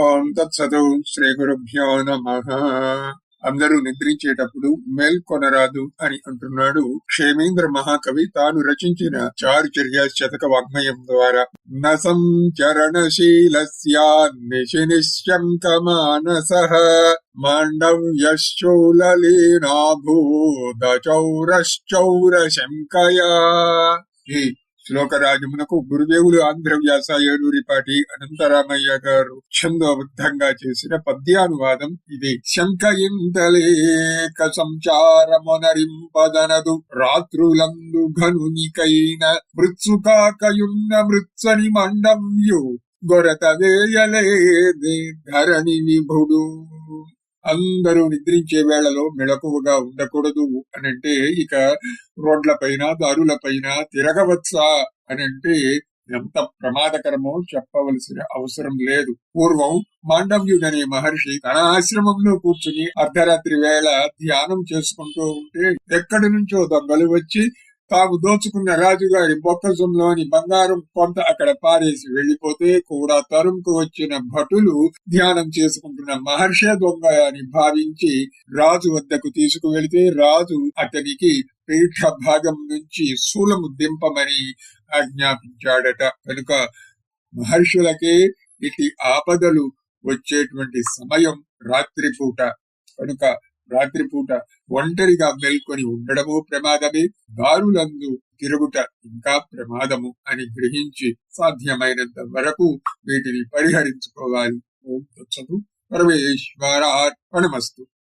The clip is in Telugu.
ఓం తత్సతు శ్రీ గురుభ్యో నమ. అందరూ నిద్రించేటప్పుడు మేల్కొనరాదు అని అంటున్నాడు క్షేమేంద్ర మహాకవి. తాను రచించిన చారుచర్య శతక వాగ్మయం ద్వారా. నసంచరణశీలస్యాన్నిశి నిశ్శంకమానస మాండవ్యశ్చౌలలీనాభూదచౌరశ్చౌరశంకయా ఈ శ్లోకరాజమునకు గురుదేవులు ఆంధ్ర వ్యాస ఏలూరిపాటి అనంతరామయ్య గారు ఛందోబద్ధంగా చేసిన పద్యానువాదం ఇది. శంకయింతలేక సంచారమునరింపదనదు. రాత్రులందు ఘనునికైన మృత్సుకాకయున్న మృత్సని మండవ్యు. గొరత వేయలేదే ధరణి విభుడు అందరూ నిద్రించే వేళలో మెళకువగా ఉండకూడదు అని అంటే ఇక రోడ్ల పైన దారుల పైన తిరగవచ్చా అని అంటే ఎంత ప్రమాదకరమో చెప్పవలసిన అవసరం లేదు. పూర్వం మాండవ్యుడనే మహర్షి తన ఆశ్రమంలో కూర్చుని అర్ధరాత్రి వేళ ధ్యానం చేసుకుంటూ ఉంటే ఎక్కడి నుంచో దొంగలు వచ్చి తాము దోచుకున్న రాజుగారి బొక్కజంలోని బంగారం కొంత అక్కడ పారేసి వెళ్ళిపోతే కూడా తరుముకు వచ్చిన భటులు ధ్యానం చేసుకుంటున్న మహర్షి దొంగ అని భావించి రాజు వద్దకు తీసుకువెళితే రాజు అతనికి పీఠ భాగం నుంచి శూలము దింపమని ఆజ్ఞాపించాడట. కనుక మహర్షులకే ఇటు ఆపదలు వచ్చేటువంటి సమయం రాత్రిపూట. కనుక రాత్రిపూట ఒంటరిగా మేల్కొని ఉండడము ప్రమాదమే దారులందు తిరుగుట ఇంకా ప్రమాదము అని గ్రహించి సాధ్యమైనంత వరకు వీటిని పరిహరించుకోవాలి. ఓం తత్సతు. పరమేశ్వరార్పణమస్తు.